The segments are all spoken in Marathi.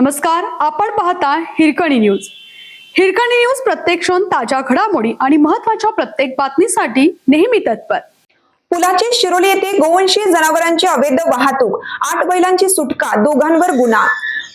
नमस्कार आपण पाहता हिरकणी न्यूज. हिरकणी न्यूज प्रत्येक क्षण ताज्या घडामोडी आणि महत्त्वाच्या प्रत्येक बातमीसाठी नेहमी तत्पर. पुलाचे शिरोली येथे गोवंशीय जनावरांची अवैध वाहतूक आठ बैलांची सुटका दोघांवर गुन्हा.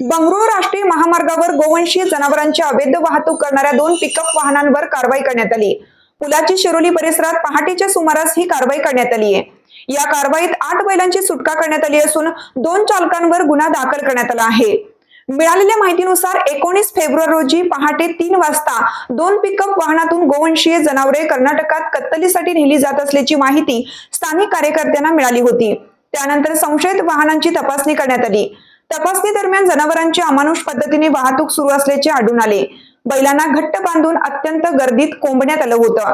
बंगळुरू राष्ट्रीय महामार्गावर गोवंशीय जनावरांची अवैध वाहतूक करणाऱ्या दोन पिकअप वाहनांवर कारवाई करण्यात आली. पुलाची शिरोली परिसरात पहाटेच्या सुमारास ही कारवाई करण्यात आली आहे. या कारवाईत आठ बैलांची सुटका करण्यात आली असून दोन चालकांवर गुन्हा दाखल करण्यात आला आहे. मिळालेल्या माहितीनुसार एकोणीस फेब्रुवारी रोजी पहाटे तीन वाजता दोन पिकअप वाहनातून गोवंशीय जनावरे कर्नाटकात कत्तलीसाठी नेली जात असल्याची माहिती स्थानिक कार्यकर्त्यांना मिळाली होती. त्यानंतर संशयित वाहनांची तपासणी करण्यात आली. तपासणी दरम्यान जनावरांची अमानुष पद्धतीने वाहतूक सुरू असल्याचे आढळून आले. बैलांना घट्ट बांधून अत्यंत गर्दीत कोंबण्यात आलं होतं.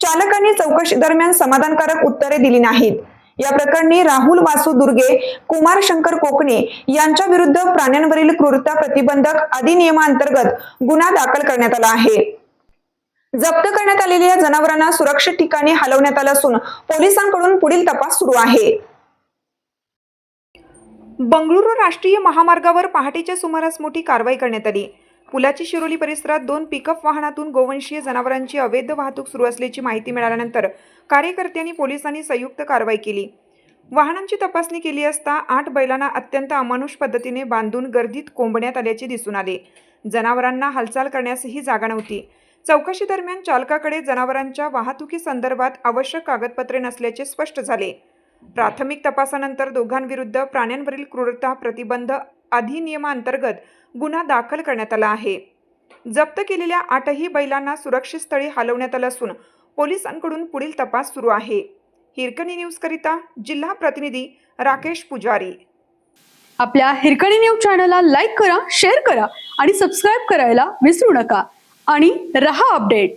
चालकांनी चौकशी दरम्यान समाधानकारक उत्तरे दिली नाहीत. या प्रकरणी राहुल वासू दुर्गे कुमार शंकर कोकणे यांच्या विरुद्ध प्राण्यांवरील क्रूरता प्रतिबंधक अधिनियमांतर्गत गुन्हा दाखल करण्यात आला आहे. जप्त करण्यात आलेल्या जनावरांना सुरक्षित ठिकाणी हलवण्यात आलं असून पोलिसांकडून पुढील तपास सुरू आहे. बंगळुरू राष्ट्रीय महामार्गावर पहाटेच्या सुमारास मोठी कारवाई करण्यात आली. पुलाची शिरोली परिसरात दोन पिकअप वाहनातून गोवंशीय जनावरांची अवैध वाहतूक सुरू असल्याची माहिती मिळाल्यानंतर कार्यकर्त्यांनी पोलिसांनी संयुक्त कारवाई केली. वाहनांची तपासणी केली असता आठ बैलांना अत्यंत अमानुष पद्धतीने बांधून गर्दीत कोंबण्यात आल्याचे दिसून आले. जनावरांना हालचाल करण्यासही जागा नव्हती. चौकशी दरम्यान चालकाकडे जनावरांच्या वाहतुकीसंदर्भात आवश्यक कागदपत्रे नसल्याचे स्पष्ट झाले. प्राथमिक तपासानंतर दोघांविरुद्ध प्राण्यांवरील क्रूरता प्रतिबंध अधिनियमांतर्गत गुन्हा दाखल करण्यात आला आहे. जप्त केलेल्या आठही बैलांना सुरक्षित स्थळी हलवण्यात आलं असून पोलिसांकडून पुढील तपास सुरू आहे. हिरकणी न्यूजकरिता जिल्हा प्रतिनिधी राकेश पुजारी. आपल्या हिरकणी न्यूज चॅनलला लाईक करा शेअर करा आणि सबस्क्राईब करायला विसरू नका. आणि रहा अपडेट.